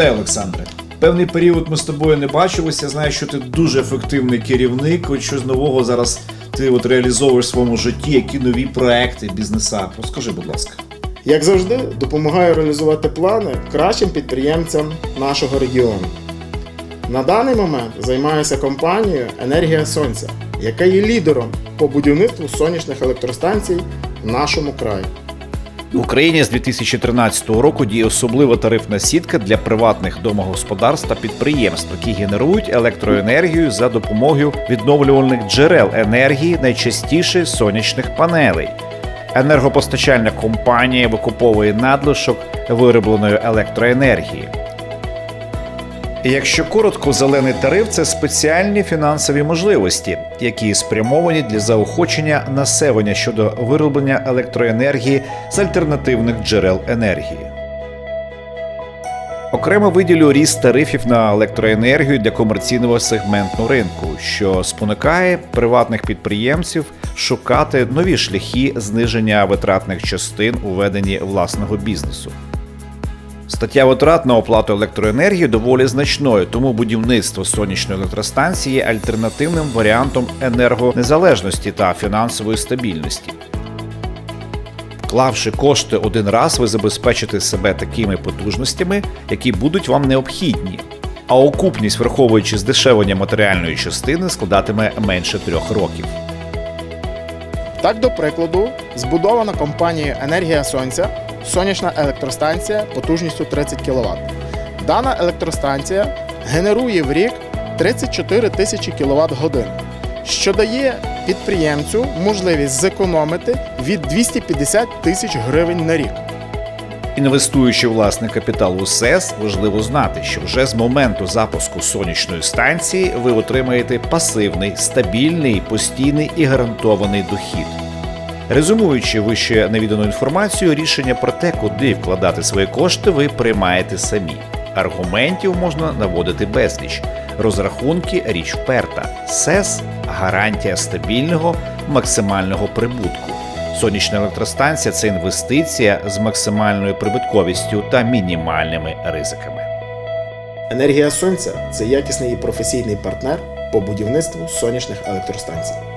Вітаю, Олександре. Певний період ми з тобою не бачилися. Я знаю, що ти дуже ефективний керівник. От щось нового зараз ти от реалізовуєш в своєму житті, які нові проекти, бізнеса. Розкажи, будь ласка. Як завжди, допомагаю реалізувати плани кращим підприємцям нашого регіону. На даний момент займаюся компанією Енергія Сонця, яка є лідером по будівництву сонячних електростанцій в нашому краї. В Україні з 2013 року діє особлива тарифна сітка для приватних домогосподарств та підприємств, які генерують електроенергію за допомогою відновлювальних джерел енергії, найчастіше сонячних панелей. Енергопостачальна компанія викуповує надлишок виробленої електроенергії. Якщо коротко, зелений тариф це спеціальні фінансові можливості, які спрямовані для заохочення населення щодо вироблення електроенергії з альтернативних джерел енергії. Окремо виділю ріст тарифів на електроенергію для комерційного сегменту ринку, що спонукає приватних підприємців шукати нові шляхи зниження витратних частин у веденні власного бізнесу. Стаття витрат на оплату електроенергії доволі значною, тому будівництво сонячної електростанції є альтернативним варіантом енергонезалежності та фінансової стабільності. Вклавши кошти один раз, ви забезпечите себе такими потужностями, які будуть вам необхідні. А окупність, враховуючи здешевлення матеріальної частини, складатиме менше трьох років. Так, до прикладу, збудована компанією Енергія Сонця сонячна електростанція потужністю 30 кВт. Дана електростанція генерує в рік 34 тисячі кВт годин, що дає підприємцю можливість зекономити від 250 тисяч гривень на рік. Інвестуючи власний капітал у СЕС, важливо знати, що вже з моменту запуску сонячної станції ви отримаєте пасивний, стабільний, постійний і гарантований дохід. Резумуючи вище навідану інформацію, рішення про те, куди вкладати свої кошти, ви приймаєте самі. Аргументів можна наводити безліч. Розрахунки річ вперта. СЕС гарантія стабільного максимального прибутку. Сонячна електростанція це інвестиція з максимальною прибутковістю та мінімальними ризиками. Енергія Сонця це якісний і професійний партнер по будівництву сонячних електростанцій.